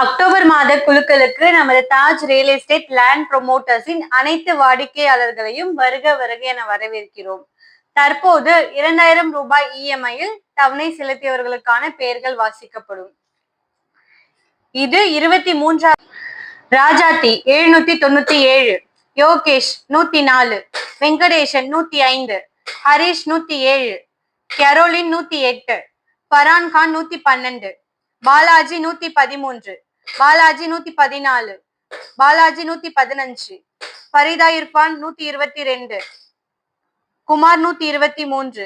October மாத குழுக்களுக்கு நமது தாஜ் ரியல் எஸ்டேட் லேண்ட் ப்ரொமோட்டர்ஸின் அனைத்து வாடிக்கையாளர்களையும் வருக வருக என வரவேற்கிறோம். தற்போது இரண்டாயிரம் ரூபாய் இஎம்ஐயில் தவணை செலுத்தியவர்களுக்கான பெயர்கள் வாசிக்கப்படும். இது இருபத்தி மூன்றாம் ராஜாத்தி எழுநூத்தி தொண்ணூத்தி ஏழு யோகேஷ் நூத்தி நாலு வெங்கடேசன் நூத்தி ஐந்து ஹரிஷ் நூத்தி ஏழு கெரோலின் நூத்தி எட்டு ஃபரான் கான் நூத்தி பன்னெண்டு பாலாஜி நூத்தி பதிமூன்று பாலாஜி நூத்தி பதினாலு பாலாஜி நூத்தி பதினஞ்சு ஃபரிதா இர்பான் நூத்தி இருபத்தி ரெண்டு குமார் நூத்தி இருபத்தி மூன்று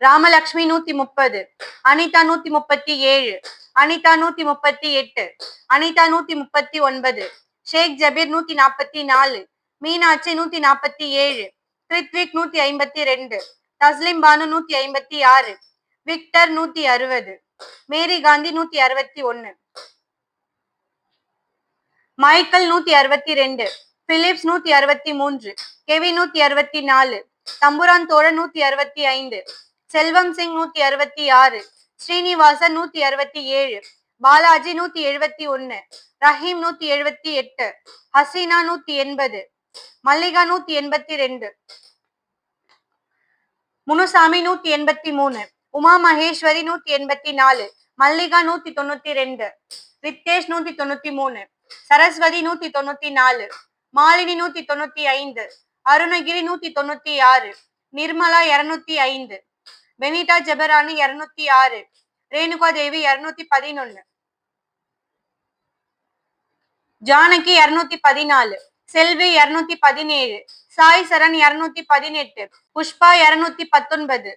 ராமலக்ஷ்மி நூத்தி முப்பது அனிதா நூத்தி முப்பத்தி ஏழு அனிதா நூத்தி முப்பத்தி எட்டு அனிதா நூத்தி முப்பத்தி ஒன்பது ஷேக் ஜபீர் நூத்தி நாற்பத்தி நாலு மீனாட்சி நூத்தி நாற்பத்தி ஏழு கிருத்விக் நூத்தி ஐம்பத்தி ரெண்டு தஸ்லிம் பானு நூத்தி ஐம்பத்தி ஆறு விக்டர் நூத்தி அறுபது மேரி காந்தி நூத்தி அறுபத்தி ஒன்னு மைக்கேல் நூத்தி அறுபத்தி ரெண்டு பிலிப்ஸ் நூத்தி அறுபத்தி மூன்று கெவி நூத்தி அறுபத்தி நாலு தம்புரான் தோழன் நூத்தி அறுபத்தி ஐந்து செல்வம் சிங் நூத்தி அறுபத்தி ஆறு ஸ்ரீனிவாசன் நூத்தி அறுபத்தி ஏழு பாலாஜி நூத்தி எழுபத்தி ஒன்னு ரஹீம் நூத்தி எழுபத்தி எட்டு ஹசீனா நூத்தி எண்பது மல்லிகா நூத்தி எண்பத்தி ரெண்டு முனுசாமி நூத்தி எண்பத்தி மூணு உமா மகேஸ்வரி நூத்தி எண்பத்தி நாலு மல்லிகா நூத்தி தொண்ணூத்தி ரெண்டு ரித்தேஷ் நூத்தி தொண்ணூத்தி மூணு சரஸ்வதி நூத்தி தொண்ணூத்தி நாலு மாலினி நூத்தி தொண்ணூத்தி ஐந்து அருணகிரி நூத்தி தொண்ணூத்தி ஆறு நிர்மலா இருநூத்தி ஐந்து பெனிதா ஜெபரானு இருநூத்தி ஆறு ரேணுகா தேவி இருநூத்தி பதினொன்னு. ஜானகி இருநூத்தி பதினாலு செல்வி இருநூத்தி பதினேழு சாய் சரண் இருநூத்தி பதினெட்டு புஷ்பா இருநூத்தி பத்தொன்பது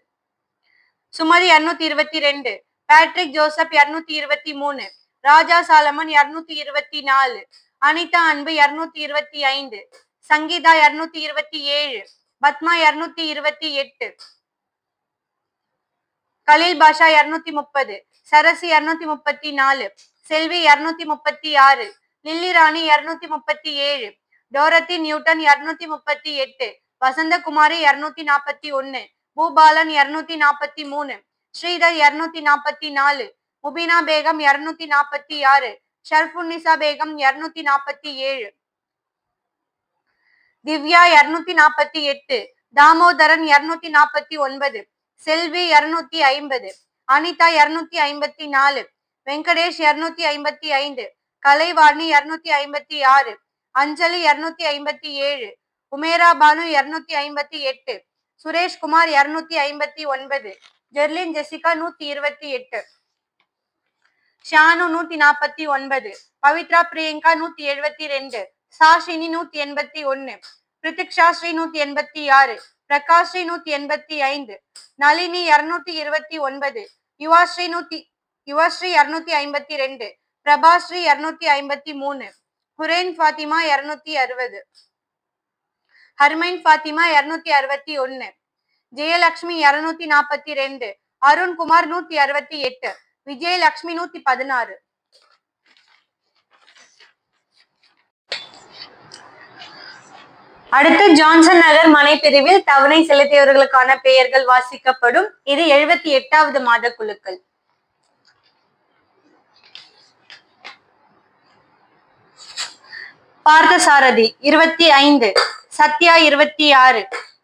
சுமதி இருநூத்தி இருபத்தி ரெண்டு பேட்ரிக் ஜோசப் இருநூத்தி இருபத்தி மூணு ராஜா சாலமன் இருநூத்தி இருபத்தி நாலு அனிதா அன்பு இருநூத்தி இருபத்தி ஐந்து சங்கீதா இருநூத்தி இருபத்தி ஏழு பத்மா இருநூத்தி இருபத்தி எட்டு கலீல் பாஷா இருநூத்தி முப்பது சரசு இருநூத்தி முப்பத்தி நாலு செல்வி இருநூத்தி முப்பத்தி ஆறு லில்லி ராணி இருநூத்தி முப்பத்தி ஏழு டோரத்தி நியூட்டன் இருநூத்தி முப்பத்தி எட்டு வசந்தகுமாரி இருநூத்தி நாற்பத்தி ஒன்னு பூபாலன் இருநூத்தி நாற்பத்தி மூணு ஸ்ரீதர் இருநூத்தி நாற்பத்தி நாலு முபினா பேகம் இருநூத்தி நாற்பத்தி ஆறு. ஷர்ஃபுன்னிசா பேகம் இருநூத்தி நாற்பத்தி ஏழு. திவ்யா இருநூத்தி நாற்பத்தி எட்டு. தாமோதரன் இருநூத்தி நாற்பத்தி ஒன்பது. செல்வி இருநூத்தி ஐம்பது. அனிதா இருநூத்தி ஐம்பத்தி நாலு. வெங்கடேஷ் இருநூத்தி ஐம்பத்தி ஐந்து. கலைவாணி இருநூத்தி ஐம்பத்தி ஆறு. அஞ்சலி இருநூத்தி ஐம்பத்தி ஏழு. உமேரா பானு இருநூத்தி ஐம்பத்தி எட்டு. சுரேஷ்குமார் இருநூத்தி ஐம்பத்தி ஒன்பது. ஜெர்லின் ஜெசிகா நூத்தி இருபத்தி எட்டு. ஷானு நூத்தி நாற்பத்தி ஒன்பது பவித்ரா பிரியங்கா நூத்தி எழுபத்தி ரெண்டு சாஷினி நூத்தி எண்பத்தி ஒன்னு பிரித்திக்ஷா ஸ்ரீ நூத்தி எண்பத்தி ஆறு பிரகாஷ் ஸ்ரீ நூத்தி எண்பத்தி ஐந்து நளினி இருநூத்தி இருபத்தி ஒன்பது யுவாஸ்ரீ நூத்தி யுவாஸ்ரீ இருநூத்தி ஐம்பத்தி ரெண்டு பிரபாஸ்ரீ இருநூத்தி ஐம்பத்தி மூணு ஹுரேன் ஃபாத்திமா இருநூத்தி அறுபது ஹர்மைன் ஃபாத்திமா இருநூத்தி அறுபத்தி ஒன்னு ஜெயலட்சுமி இருநூத்தி நாற்பத்தி ரெண்டு அருண்குமார் நூத்தி அறுபத்தி எட்டு விஜயலட்சுமி நூத்தி பதினாறு. அடுத்து ஜான்சன் நகர் மனை பிரிவில் தவணை செலுத்தியவர்களுக்கான பெயர்கள் வாசிக்கப்படும். இது எழுபத்தி எட்டாவது மாத குழுக்கள். பார்த்தசாரதி இருபத்தி ஐந்து சத்யா இருபத்தி ஆறு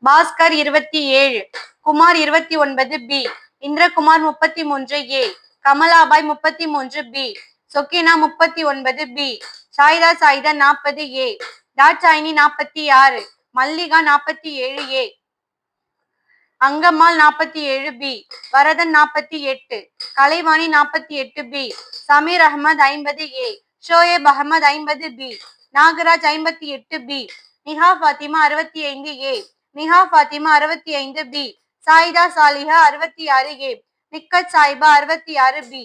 பாஸ்கர் இருபத்தி ஏழு குமார் இருபத்தி ஒன்பது பி இந்திரகுமார் முப்பத்தி மூன்று ஏ கமலாபாய் முப்பத்தி மூன்று பி. சொக்கினா முப்பத்தி ஒன்பது பி. சாய்தா சாய்தா நாற்பது ஏ. தாட்சாயினி நாற்பத்தி ஆறு மல்லிகா நாற்பத்தி ஏழு ஏ. அங்கம்மாள் நாற்பத்தி ஏழு பி. வரதன் நாற்பத்தி எட்டு கலைவாணி நாற்பத்தி எட்டு பி. சமீர் அகமது ஐம்பது ஏ. ஷோயேப் அகமது ஐம்பது பி. நாகராஜ் ஐம்பத்தி எட்டு பி. நிஹா ஃபாத்திமா அறுபத்தி ஐந்து ஏ. நிஹா ஃபாத்திமா அறுபத்தி ஐந்து பி. சாயிதா சாலிஹா அறுபத்தி ஆறு ஏ. நிக்கத் சாய்பா அறுபத்தி ஆறு பி.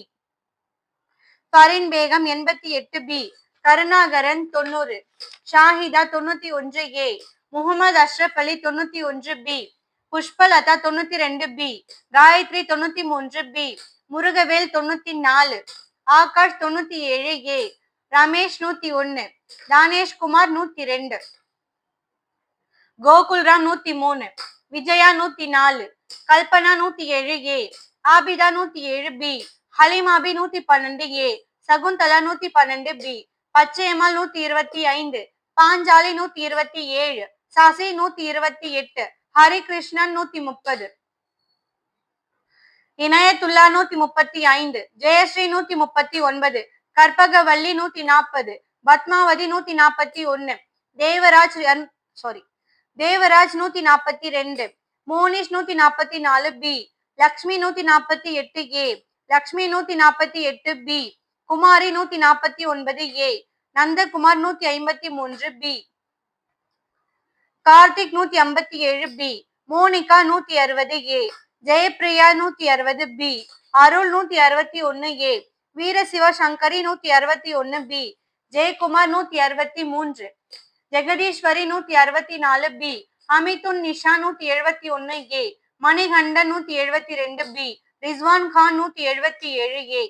ஃபரின் பேகம் எண்பத்தி எட்டு பி. கருணாகரன் தொண்ணூறு. ஷாஹிதா தொண்ணூத்தி ஒன்று ஏ. முகமது அஷ்ரப் அலி தொண்ணூத்தி ஒன்று பி. புஷ்பலதா தொண்ணூத்தி ரெண்டு பி. காயத்ரி தொண்ணூத்தி மூன்று பி. முருகவேல் தொண்ணூத்தி நாலு ஆகாஷ் தொண்ணூத்தி ஏழு ஏ. ரமேஷ் நூத்தி ஒன்னு தானேஷ்குமார் நூத்தி ரெண்டு கோகுல்ராம் நூத்தி மூணு விஜயா நூத்தி நாலு கல்பனா நூத்தி ஏழு ஏ. ஆபிதா நூத்தி ஏழு பி ஹலிமாபி நூத்தி பன்னெண்டு ஏ சகுந்தலா நூத்தி பன்னெண்டு பி பச்சையம்மாள் நூத்தி இருபத்தி ஐந்து பாஞ்சாலி நூத்தி இருபத்தி ஏழு சசி நூத்தி இருபத்தி எட்டு ஹரிகிருஷ்ணன் நூத்தி முப்பது. இனயத்துல்லா நூத்தி முப்பத்தி ஐந்து ஜெயஸ்ரீ நூத்தி முப்பத்தி ஒன்பது கற்பகவல்லி நூத்தி நாற்பது பத்மாவதி நூத்தி நாற்பத்தி ஒன்னு தேவராஜ் சாரி தேவராஜ் நூத்தி நாற்பத்தி ரெண்டு மோனிஷ் நூத்தி நாற்பத்தி நாலு பி லக்ஷ்மி நூத்தி நாற்பத்தி எட்டு ஏ. லக்ஷ்மி நூத்தி நாற்பத்தி எட்டு பி. குமாரி நூத்தி நாற்பத்தி ஒன்பது ஏ. நந்தகுமார் நூத்தி ஐம்பத்தி மூன்று பி. கார்த்திக் நூத்தி ஐம்பத்தி ஏழு பி. மோனிகா நூத்தி அறுபது ஏ. ஜெயப்பிரியா நூத்தி அறுபது பி. அருள் நூத்தி அறுபத்தி ஒன்னு ஏ. வீரசிவ சங்கரி நூத்தி அறுபத்தி ஒன்னு பி. ஜெயக்குமார் நூத்தி அறுபத்தி மூன்று. ஜெகதீஸ்வரி நூத்தி அறுபத்தி நாலு பி. அமிதுன் நிஷா நூத்தி எழுபத்தி ஒன்னு ஏ. மணிகண்டன் நூத்தி எழுபத்தி ரெண்டு பி ரிஸ்வான் கான் நூத்தி எழுபத்தி ஏழு ஏ.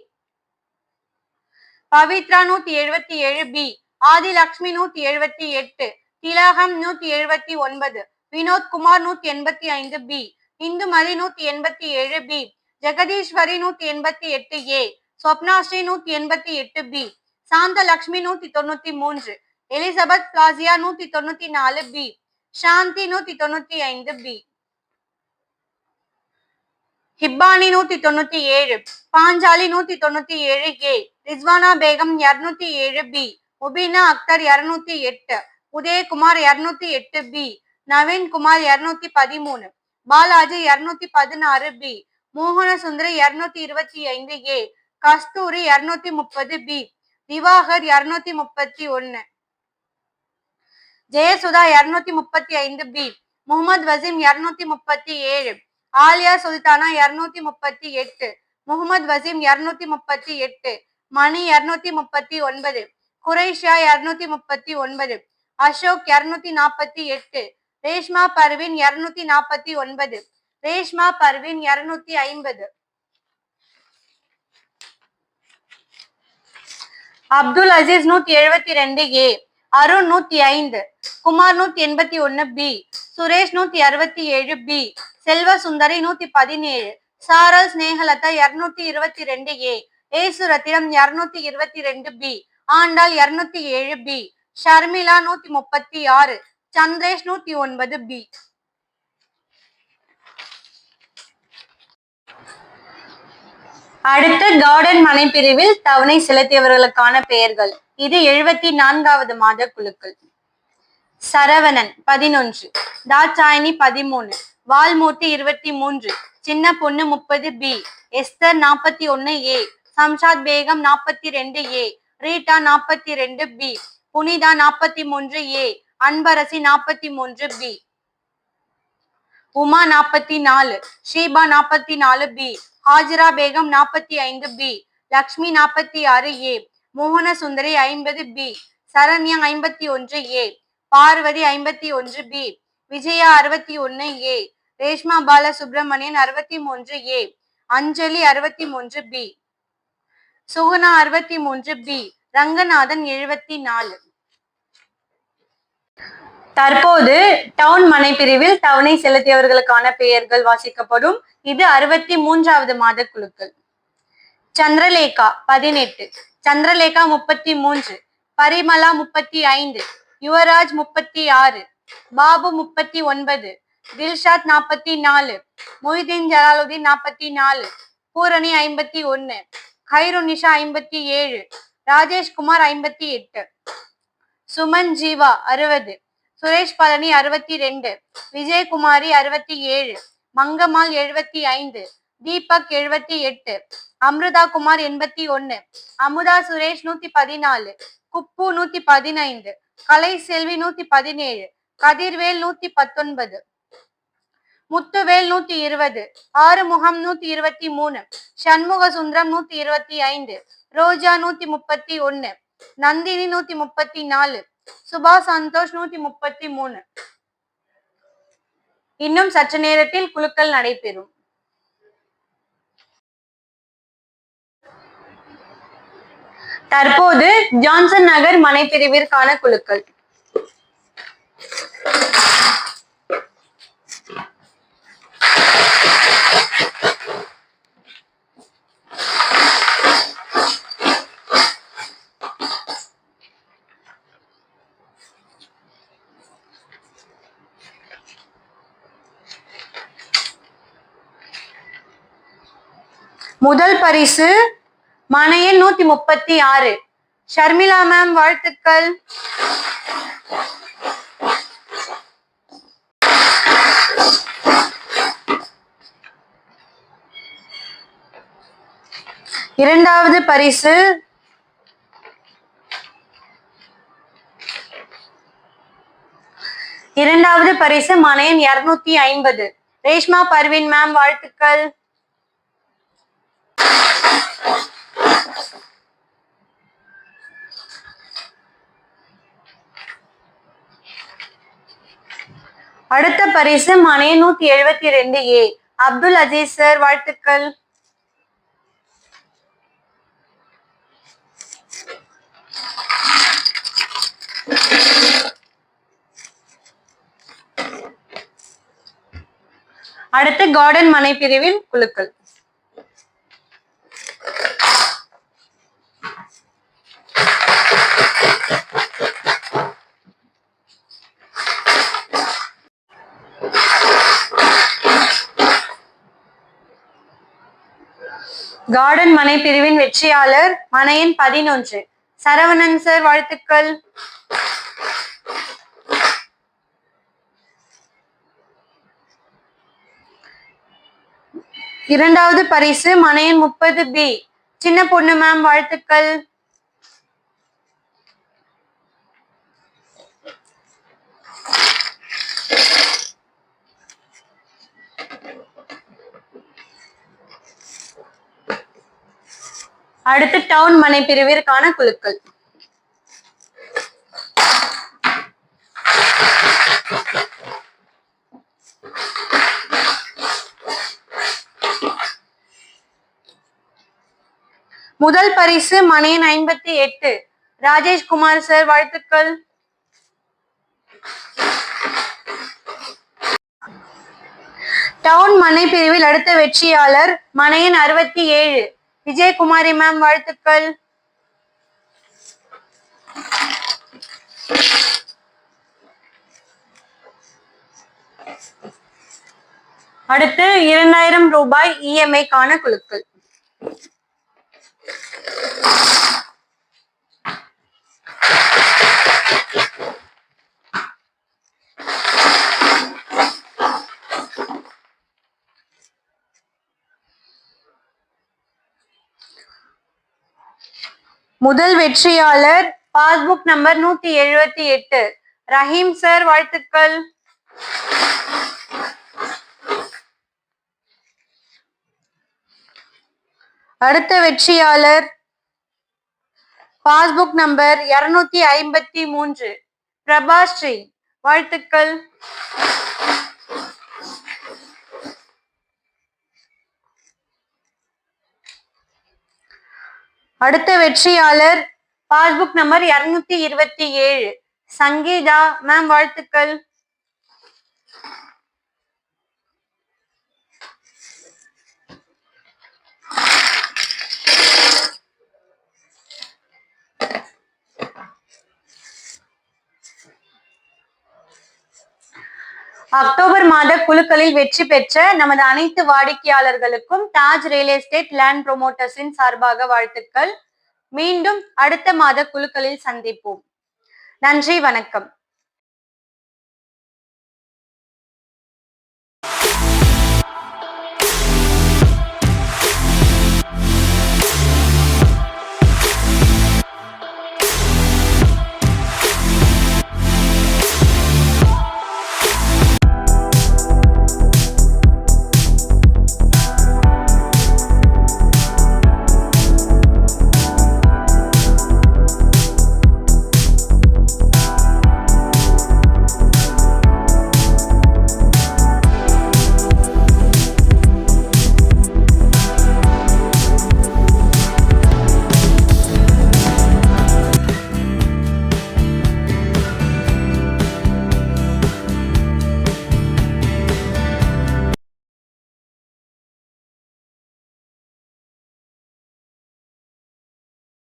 பவித்ரா நூத்தி எழுபத்தி ஏழு பி ஆதிலக்ஷ்மி நூத்தி எழுபத்தி எட்டு திலகம் நூத்தி எழுபத்தி ஒன்பது வினோத் குமார் நூத்தி எண்பத்தி ஐந்து பி இந்துமதி நூத்தி எண்பத்தி ஏழு பி ஜெகதீஸ்வரி நூத்தி எண்பத்தி எட்டு ஏ ஸ்வப்னாஸ்ரீ நூத்தி எண்பத்தி எட்டு பி சாந்த லக்ஷ்மி நூத்தி தொண்ணூத்தி மூன்று எலிசபெத் பிளாசியா நூத்தி தொண்ணூத்தி நாலு பி சாந்தி நூத்தி தொண்ணூத்தி ஐந்து பி. ஹிப்பானி நூத்தி தொண்ணூத்தி ஏழு பாஞ்சாலி நூத்தி தொண்ணூத்தி ஏழு ஏ ரிஸ்வானா பேகம் இருநூத்தி ஏழு பி முபீனா அக்தர் இருநூத்தி எட்டு உதயகுமார் இருநூத்தி எட்டு பி நவீன்குமார் இருநூத்தி பதிமூணு பாலாஜி இருநூத்தி பதினாறு பி மோகன சுந்தரி இருநூத்தி இருபத்தி ஐந்து ஏ கஸ்தூரி இருநூத்தி முப்பது பி திவாகர் இருநூத்தி முப்பத்தி ஒன்னு ஜெயசுதா இருநூத்தி முப்பத்தி ஐந்து பி முகமது வசீம் இருநூத்தி முப்பத்தி ஏழு ஆலியா சுல்தானா இருநூத்தி முப்பத்தி எட்டு முகமது வசீம் இருநூத்தி முப்பத்தி எட்டு மணி இருநூத்தி முப்பத்தி ஒன்பது குரைஷா இருநூத்தி முப்பத்தி ஒன்பது அசோக் இருநூத்தி நாற்பத்தி எட்டு ரேஷ்மா பர்வின் இருநூத்தி நாற்பத்தி ஒன்பது ரேஷ்மா பர்வின் இருநூத்தி ஐம்பது. அப்துல் அசீஸ் நூத்தி எழுபத்தி ரெண்டு ஏ. அருண் நூத்தி ஐந்து குமார் நூத்தி எண்பத்தி ஒன்னு பி சுரேஷ் நூத்தி அறுபத்தி ஏழு பி செல்வ சுந்தரி நூத்தி பதினேழு சாரல் ஸ்நேகலதா இருநூத்தி இருபத்தி ரெண்டு ஏ ஏசுரத்தினம் இருநூத்தி இருபத்தி ரெண்டு பி ஆண்டாள் இருநூத்தி ஏழு பி ஷர்மிளா நூத்தி முப்பத்தி ஆறு சந்திரேஷ் நூத்தி ஒன்பது பி அடுத்து கார்டன் மனை பிரிவில் தவணை செலுத்தியவர்களுக்கான பெயர்கள். இது எழுபத்தி நான்காவது மாத குழுக்கள். சரவணன் பதினொன்று. தாட்சாயணி பதிமூணு. வால்மூர்த்தி இருபத்தி மூன்று. சின்ன பொண்ணு முப்பது பி. எஸ்தர் நாற்பத்தி ஒன்னு ஏ. சம்ஷாத் பேகம் நாற்பத்தி ரெண்டு ஏ. ரீட்டா நாற்பத்தி ரெண்டு பி. புனிதா நாற்பத்தி மூன்று ஏ. அன்பரசி நாற்பத்தி மூன்று பி. உமா நாற்பத்தி நாலு. ஷீபா நாற்பத்தி நாலு பி. ஹாஜிரா பேகம் நாற்பத்தி ஐந்து பி. லக்ஷ்மி நாற்பத்தி ஆறு ஏ. மோகன சுந்தரி ஐம்பது பி. சரண்யா ஐம்பத்தி ஒன்று ஏ. பார்வதி ஐம்பத்தி ஒன்று பி. விஜயா அறுபத்தி ஒன்னு ஏ. ரேஷ்மா பால சுப்பிரமணியன் அறுபத்தி மூன்று ஏ. அஞ்சலி அறுபத்தி மூன்று பி. சுகுணா அறுபத்தி மூன்று பி. ரங்கநாதன் எழுபத்தி நாலு. தற்போது டவுன் மனை பிரிவில் தவணை செலுத்தியவர்களுக்கான பெயர்கள் வாசிக்கப்படும். இது அறுபத்தி மூன்றாவது மாத குழுக்கள். சந்திரலேகா பதினெட்டு சந்திரலேகா முப்பத்தி மூன்று பரிமலா முப்பத்தி ஐந்து யுவராஜ் முப்பத்தி ஆறு பாபு முப்பத்தி ஒன்பது தில்ஷாத் நாற்பத்தி நாலு மொய்தீன் ஜலாலுதீன் நாற்பத்தி நாலு பூரணி ஐம்பத்தி ஒன்னு கைருநிஷா ஐம்பத்தி ஏழு ராஜேஷ்குமார் ஐம்பத்தி எட்டு சுமன் ஜீவா அறுபது சுரேஷ் பழனி அறுபத்தி ரெண்டு விஜயகுமாரி அறுபத்தி ஏழு மங்கம்மாள் எழுபத்தி ஐந்து தீபக் எழுபத்தி எட்டு அமிர்தா குமார் எண்பத்தி ஒன்னு அமுதா சுரேஷ் நூத்தி பதினாலு குப்பு நூத்தி பதினைந்து கலை செல்வி நூத்தி பதினேழு கதிர்வேல் நூத்தி பத்தொன்பது முத்துவேல் நூத்தி இருபது ஆறுமுகம் நூத்தி இருபத்தி மூணு சண்முக சுந்தரம் நூத்தி இருபத்தி ஐந்து ரோஜா நூத்தி முப்பத்தி ஒன்னு நந்தினி நூத்தி முப்பத்தி நாலு சுபா சந்தோஷ் நூத்தி முப்பத்தி மூணு. இன்னும் சற்று நேரத்தில் குழுக்கள் நடைபெறும். தற்போது ஜான்சன் நகர் மனைப்பிரிவிற்கான குழுக்கள். முதல் பரிசு மனையன் நூத்தி முப்பத்தி ஆறு. ஷர்மிளா மேம் வாழ்த்துக்கள். இரண்டாவது பரிசு இரண்டாவது பரிசு மனையன் இருநூத்தி ஐம்பது. ரேஷ்மா பர்வின் மேம் வாழ்த்துக்கள். அடுத்த பரிசு மனை நூத்தி எழுபத்தி ரெண்டு ஏ. அப்துல் அஜீஸ் சார் வாழ்த்துக்கள். அடுத்து கார்டன் மனை பிரிவில் குழுக்கள். கார்டன் மனை பிரிவின் வெற்றியாளர் மனையின் பதினொன்று. சரவணன் சார் வாழ்த்துக்கள். இரண்டாவது பரிசு மனையின் முப்பது பி சின்ன பொண்ணு மேம் வாழ்த்துக்கள். அடுத்து டவுன் மனை பிரிவிற்கான குழுக்கள். முதல் பரிசு மனையின் ஐம்பத்தி எட்டு. ராஜேஷ் குமார் சார் வாழ்த்துக்கள். டவுன் மனை பிரிவில் அடுத்த வெற்றியாளர் மனையன் அறுபத்தி ஏழு. விஜயகுமாரி மேம் வாழ்த்துக்கள். அடுத்து இரண்டாயிரம் ரூபாய் இஎம்ஐக்கான குழுக்கள். முதல் வெற்றியாளர் பாஸ்புக் நம்பர் நூத்தி எழுபத்தி எட்டு. ரஹீம் சார் வாழ்த்துக்கள். அடுத்த வெற்றியாளர் பாஸ்புக் நம்பர் இருநூத்தி ஐம்பத்தி மூன்று. பிரபாஸ்ரீ வாழ்த்துக்கள். அடுத்த வெற்றியாளர் பாஸ்புக் நம்பர் இருநூத்தி இருபத்தி ஏழு. சங்கீதா மேம் வாழ்த்துக்கள். அக்டோபர் மாத குழுக்களில் வெற்றி பெற்ற நமது அனைத்து வாடிக்கையாளர்களுக்கும் தாஜ் ரியல் எஸ்டேட் லேண்ட் ப்ரொமோட்டர்ஸின் சார்பாக வாழ்த்துக்கள். மீண்டும் அடுத்த மாத குழுக்களில் சந்திப்போம். நன்றி வணக்கம்.